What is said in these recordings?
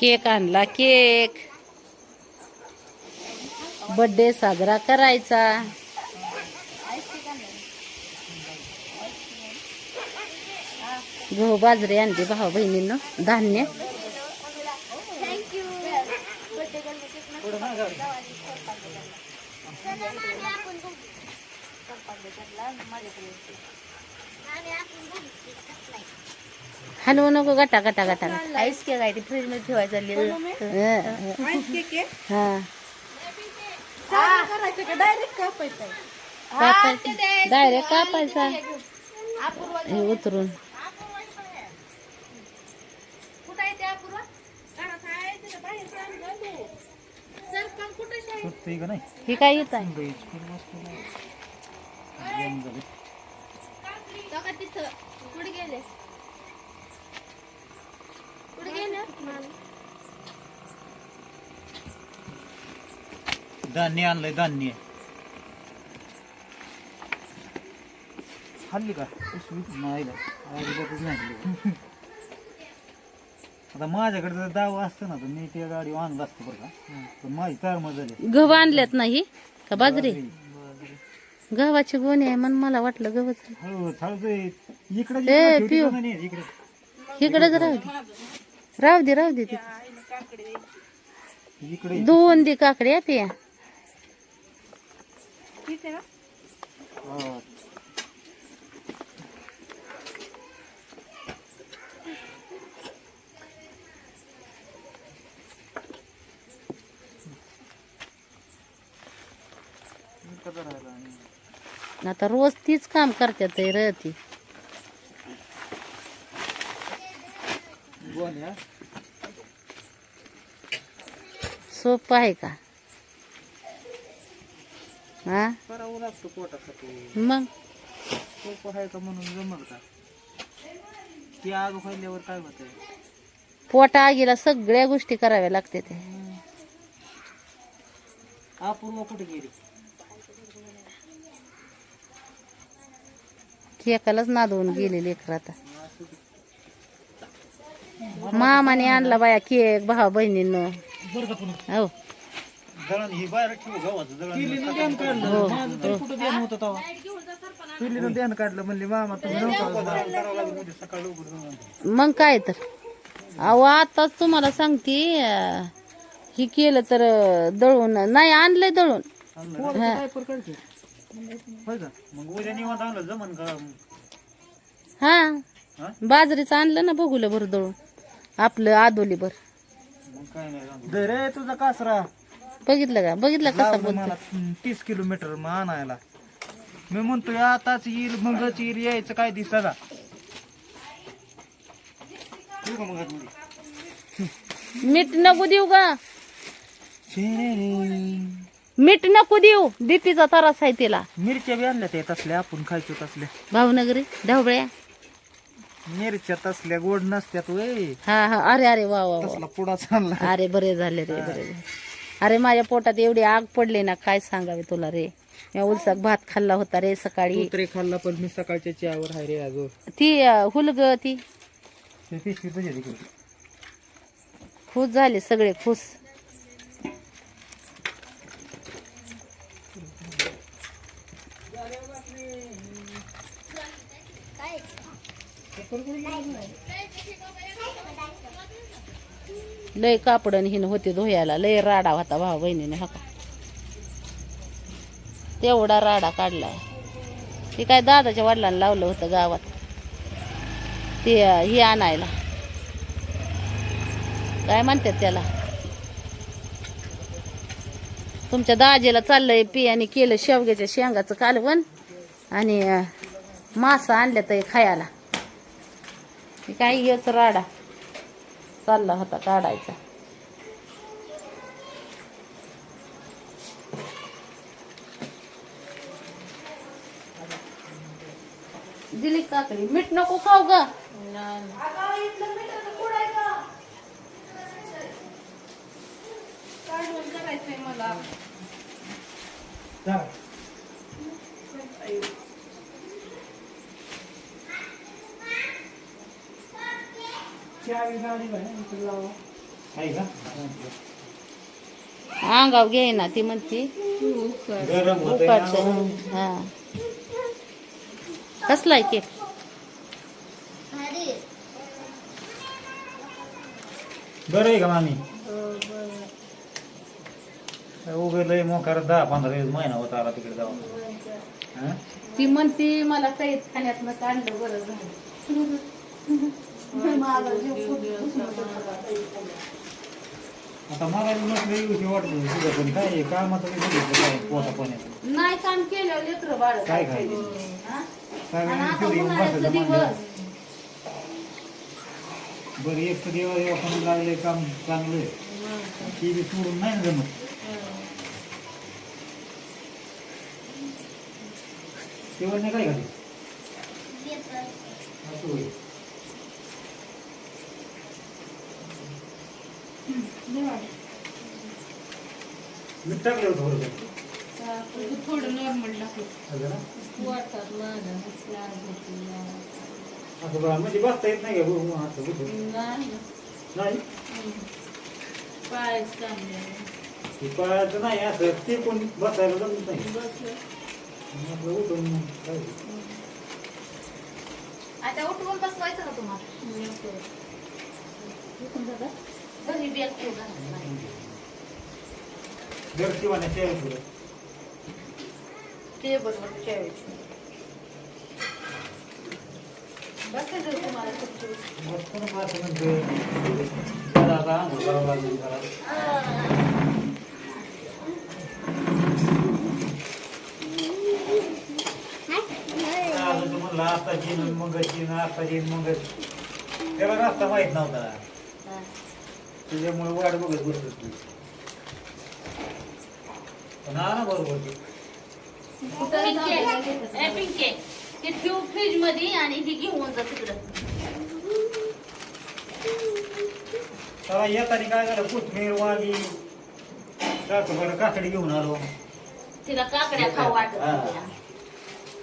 Cake आणला cake. Birthday साजरा करायचा. गहू बाजरी आणली भाऊ बहिणीनं धान्य. हलवू नको गटा गटा गटा. गटा. आईस केक आहे ती फ्रीजमध्ये ठेवायचं हं, हं. हा डायरेक्ट कापायचं कापायचं. डायरेक्ट कापायचा. हे उतरून. का नाही? हे काय येत आहे? झाले. कुठे गेले कुठे गेले धान्य आणलंय धान्य. खाल्ली का? नाही का अजिबातच नाही खाल्ली. आता माझ्याकडे जर दावा असतं ना तर मी त्या गाडी आणलं असतं बरं का. पण माझी कार झाली. गहू आणल्यात नाही? का बाजरी? गव्हाची गोणी आहे म्हणून मला वाटलं गव्हाच. हळू हळू इकडे ए, इकडे पिऊ. इकडे. इकडेच राहू दे राहू दे तिथे इकडे दोन दे काकड्या पिया हा. आता रोज तीच काम करतात र रती सोपं आहे का? हा? मग? सोपं आहे का म्हणून जमल का? ती आग फायल्यावर काय होतंय? पोटा आगीला सगळ्या गोष्टी कराव्या लागते ते. अपूर्व कुठे गेली? केकालाच नादवून गेले लेकर आता. मामाने आणला बाया केक भाऊ बहिणीनं. बरं का पुन्हा हो. ही. लवकर जाऊन मग काय तर. अहो आताच तुम्हाला सांगते हे केलं तर दळून. नाही आणलंय दळून. हा. होय का? मग उद्या निवांत आणलं जमन का? हा. हा? बाजरीचं आणलं ना बघूलं बरं दळून. आपलं आदोली बर मग काय नाही रे तुझा कासरा. बघितलं का? बघितलं कसा लावलं बोलतो मला. तीस किलोमीटर मग आणायला. मी म्हणतोय आताच येईल मगच येईल यायचं काय दिसत का? मग आतमध्ये? मीठ नको देऊ का? मीठ नको देऊ. बीपीचा त्रास आहे तिला. मिरच्या बी आणल्या त्या तसल्या आपण खायचो तसल्या. भावनगरी ढवळ्या. मिरच्या तसल्या गोड नसत्यात वय. हा हा. अरे अरे वा वा वा. तसला पुडा चालला. अरे बरे झाले रे बरे झाले. अरे माझ्या पोटात एवढी आग पडली ना काय सांगावे तुला रे? मी उलसाक भात खाल्ला होता रे सकाळी. कुत्रे खाल्ला पण मी सकाळच्या चहावर आहे रे अजून ती अं, हुलग ती. ते पिशवी तुझ्या तिकडे खुश झाले सगळे खुश लय कापडन हिन होते धुयाला लय राडा होता भाऊ बहिणीने हा तेवढा राडा काढलाय ते काय दादाच्या वडिलांना लावलं होतं गावात. ते हे आणायला. काय म्हणतात त्याला? तुमच्या दाजेला चाललंय पियाने केलं शेवग्याच्या शेंगाचं कालवण आणि मासा आणल्या तर खायला. काय येच राडा. चालला होता काढायचा. दिली काकडी मीठ नको खाऊ ग. आहे का अंगाव घे ना ती म्हणती. हा. कसला आहे केक? बरं आहे का मामी? लय मोकार दहा पंधरा दिवस महिना होता आला तिकडे जाऊन. हा? ती म्हणती मला काही खाण्यातनं काढलं बरं झालं. आता मला नसलं येऊशी वाटलं तुझं पण काय कामाचं काय पोटा पाण्याचं नाही काम केलं लेकर बाळ काय हा? काय उन्हाळ्याचं बसायचं दिवस. बरं एक तर देवा देवा पण लागले काम चांगलं आहे. ती बी सोडून नाही ना जमत. जेवण नाही काय घाली असं होईल. मीठ टाकलं होतं थोडं थोडं नॉर्मल टाकलं असं ना? वाटतात माझं असं बघा, म्हणजे बसता येत नाही का बघू असं बसून. नाही पायच काम ते पायाचं नाही असं ते कोण बसायला जमत नाही आपलं उठून काय आता उठवून बसवायचं ना तुम्हाला घरी बॅग ठेव घरात. घर शिवाने शेअर सुरू टेबलवर ठेवायचं बसायचं तुम्हाला खुर्चीवर. बस कोण असं म्हणतं चला आता आंघोळ करावं लागेल जरा. आलं तर म्हणलं आता येईन मग येईन आता येईन मग त्याला रस्ता माहीत नव्हता त्याच्यामुळे वाट बघत बसत तू पण हा ना बरोबर ते. पिंके, ठेव फ्रीजमध्ये आणि ही घेऊन जा तिकडं येताना काय झालं कोथमीर वांगी बरं काकडी घेऊन आलो तिला काकड्या खाऊ वाटत. होत्या.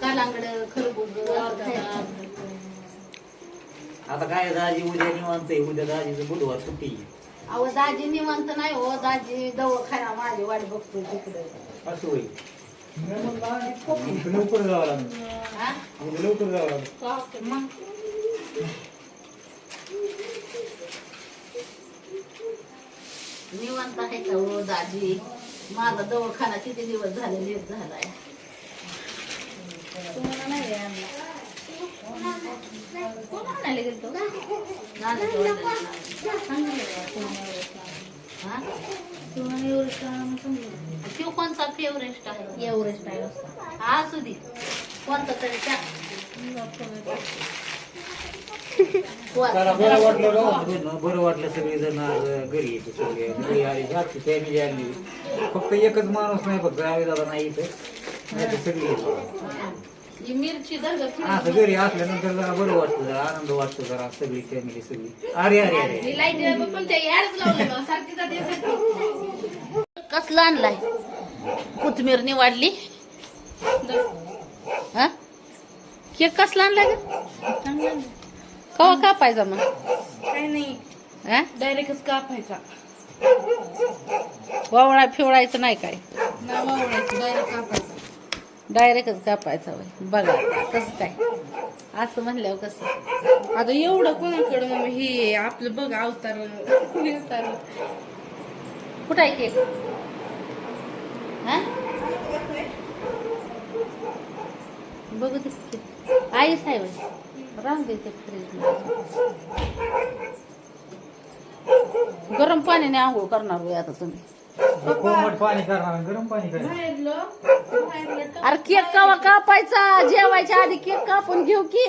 कालांगड खरबूज. आता काय दाजी उद्या निवांत आहे उद्या दाजीचं बुधवार सुट्टी अहो दाजी निवांत नाही हो दाजी दवाखाना माझी वाट बघतोय तिकडे. असं होईल. लवकर जावं लागेल. हा? उद्या लवकर जावं लागेल. मग? निवांत आहे का हो दाजी? माझा दवाखाना किती दिवस झाले लेट झालाय? तुम्हाला नाही आणला. कोण. हा? तो कोणता फेवरेस्ट आहे? टाईम असतो हा असू दे कोणता तरी बरं वाटलं बरं वाटलं सगळे जण आज घरी येते सगळे. घरी आली घरची फॅमिली आली. फक्त एकच माणूस नाही फक्त दादा नाही इथं. नाही तर सगळी येते. ही मिरची दर्ग असं घरी असल्यानंतर जरा बरं वाटतं जरा आनंद वाटतो जरा सगळी फॅमिली सगळी. अरे अरे अरे. मी लाइट पण त्या याडच लावलं मला सारखी जाते. कसला आणलाय? कोथमीर निवाडली हा? केक कसला आणलाय का कवा कापायचा मग? काय नाही. हा? डायरेक्टच कापायचा. वावळा फिवळायचं नाही काय? ना वावडायचं डायरेक्ट कापायचा. डायरेक्टच कापायचा होय. बघा कसं काय? असं म्हणल्यावर कसं? आता एवढं कोणाकडं मग हे आपलं बघ अवतार अवतार कुठं आहे केक? हा? बघू ते केक. आईच आहे राहून दे ते फ्रीज गरम पाण्याने आंघोळ करणार होय आता तुम्ही. कोमट पाणी करणार गरम पाणी करणार. अरे केक कावा कापायचा? जेवायच्या आधी केक कापून घेऊ की?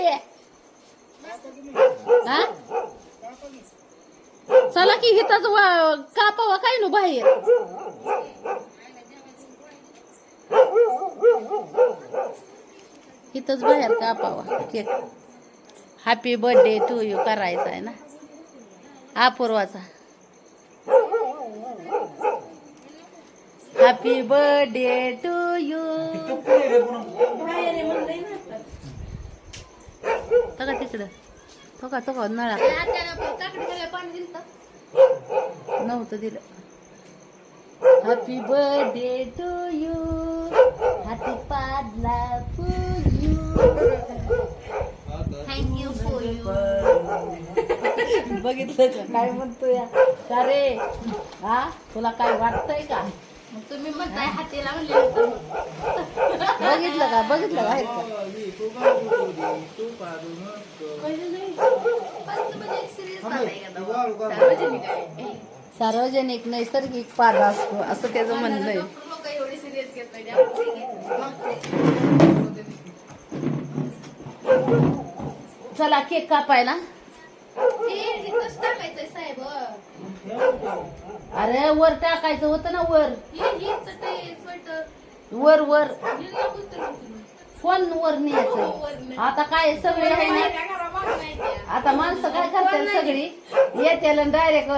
हा? चला की हिताच कापावा काय नु बाहेर? इथंच बाहेर कापावा cake. Happy birthday to you करायचा आहे ना. अपूर्वाचा. Happy birthday to you. बघा तिकडं तो नळा आपलं काकडीला पाणी दिलं नव्हतं दिलं happy birthday to you happy पाडला you thank you for you बघितलं का? काय म्हणतो या का रे? हा? तुला काय वाटतंय का? मग तुम्ही म्हणताय हातीला म्हणले होतं. बघितलं का बघितलं तेव्हा? सार्वजनिक नैसर्गिक पाद असतो असं त्याचं म्हणणं आहे. चला केक कापायला अरे वर टाकायचं होतं ना वर. वर वर. कोण वर न्यायचं. आता काय सगळे आहे ना? नाही आता माणसं काय करतात सगळी? येत्याला डायरेक्ट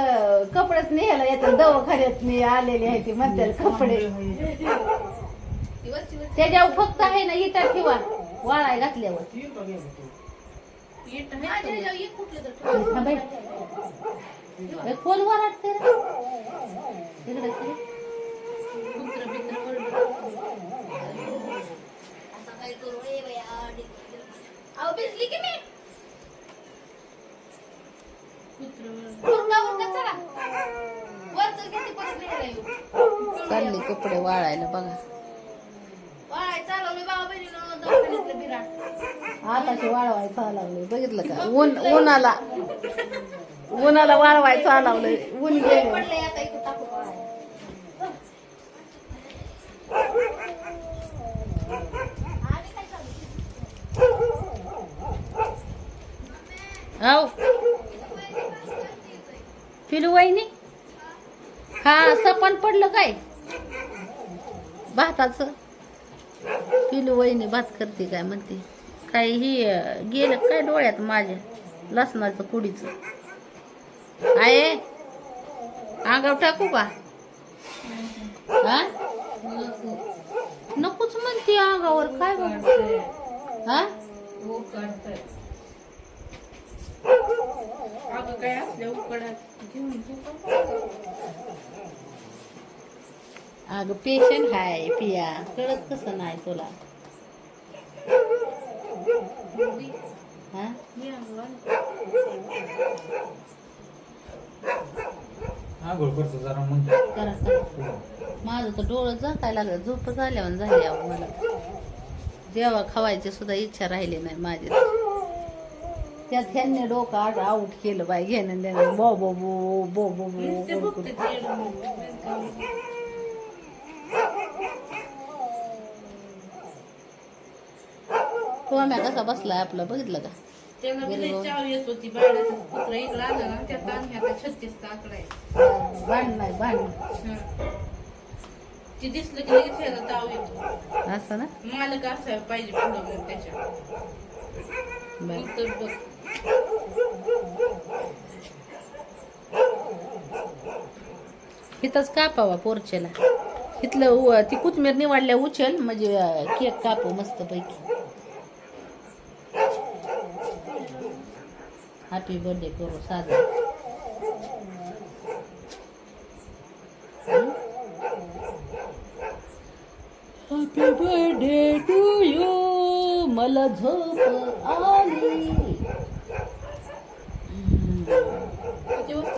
कपडेच न्यायला येतात. दवाखान्यात मी आलेली आहे ती म्हणतात कपडे. त्याच्यावर फक्त आहे ना इटा ठेवा. वाळाय घातल्यावर. ईट आहे. माझ्या भिजली की मी? कपडे वाळायला बघा आताशी वाळवायचं लागले बघितलं का? ऊन उन्हाला उन्हाला वाळवायचं लावलंय ऊन गेलं. चालू? हो पिलू वहिनी? हा सपान पडलं काय? भाताचं? पिलू वहिनी भात करते काय म्हणते? काय ही गेलं काय डोळ्यात माझ्या? लसणाचं कुडीचं. आहे? अंगाव टाकू का? हा? नकोच म्हणते अंगावर काय बघ हा? अगं काय असल्या उकडात? घेऊन अगं पेशंट हाय पिया. कळत कसं नाही तुला? हा आंघोळ करतो जरा म्हणतो करा करा. माझं तर डोळं झाकायला लागलं. झोप झाल्यावर झाली अहो मला. जेव्हा खावायची सुद्धा इच्छा राहिली नाही माझी. त्यात ह्यांनी डोकं आठ आऊट केलं बाय घेणं देणं बो बो बो बो बो नुसते बो बघते ते. टोम्या कसा बसलाय आपला बघितलं का? त्याला बी लई चाव येत होती बाळाचं कुत्रं इकडं आलं ना छत्तीसचा आकडा आहे भांड नाही भांड हं. ती दिसलं की लगेच ताव येतो. असं ना? मालक असायला पाहिजे पुढं मग त्याच्या. बर. मग तर बघ. इथंच कापावा पोरचेला इथलं उ- ती कोथमीर निवडल्या उचल म्हणजे अं, केक कापू मस्त पैकी हॅपी बर्थडे करू साजरा हॅपी बर्थडे टू यू मला झोप आली उद्या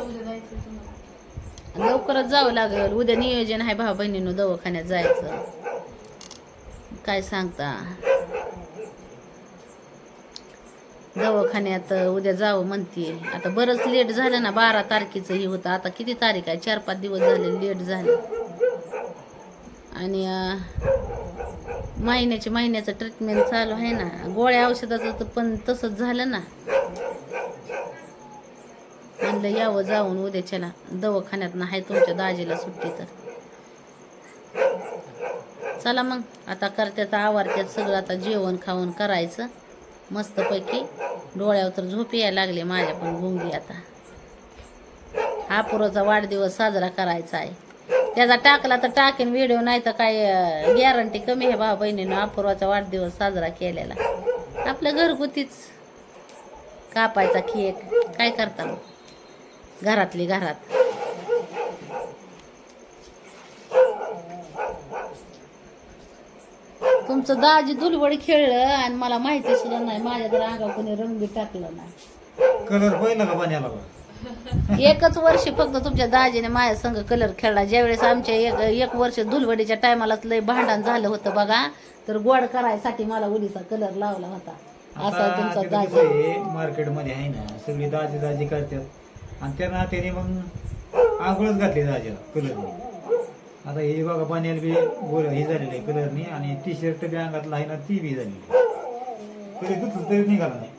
लवकरच जावं लागेल. उद्या नियोजन आहे भाऊ बहिणीनं दवाखान्यात जायचं. काय सांगता? दवाखान्यात उद्या जावं म्हणते. आता बरंच लेट झालं ना बारा तारखेचं हे होतं. आता किती तारीख आहे? चार पाच दिवस झाले लेट झाले. आणि महिन्याच्या महिन्याचं ट्रीटमेंट चालू आहे ना. गोळ्या औषधाचं तर पण तसंच झालं ना. म्हणलं यावं जाऊन उद्याच्याला दवाखान्यात आहे तुमच्या दाजीला सुट्टी तर. चला मग आता करत्यात आवारत्यात सगळं आता जेवण खाऊन करायचं. मस्तपैकी डोळ्यावर तर झोप यायला लागले माझ्या पण गुंगी आता. हा पुरोचा वाढदिवस साजरा करायचा आहे. त्याचा टाकला तर टाकेन व्हिडिओ नाही तर काय गॅरंटी कमी आहे भाऊ बहिणीनं अपूर्वाचा वाढदिवस साजरा केलेला. आपलं घरगुतीच कापायचा केक काय करता मग? घरातली घरात. तुमचं दाजी दुलवडी खेळलं आणि मला माहिती सुद्धा नाही माझ्या तर अंगावर कोणी रंग बी टाकलं नाही. कलर पहिला का पाण्याला बघा एकच वर्ष फक्त तुमच्या दाजीने माझ्या संग कलर खेळला. ज्यावेळेस आमच्या एक एक वर्ष दुलवडीच्या टायमालाच लय भांडण झालं होतं बघा तर गोड करायसाठी मला उलीचा कलर लावला होता. असा तुमचा दाजी. मार्केटमध्ये आहे ना सगळी दाजी दाजी करतात. आणि त्या नात्याने मग आगळच घातली दाजीला कलर आता हे बघा पाण्याला बी गोल हे झालेलं आहे कलरनी आणि टी शर्ट बी अंगातला आहे ना ती बी झाली कधी दुसरं तरी निघाला नाही.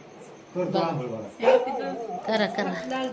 करतो आंघोळ बघा. करा करा. लाल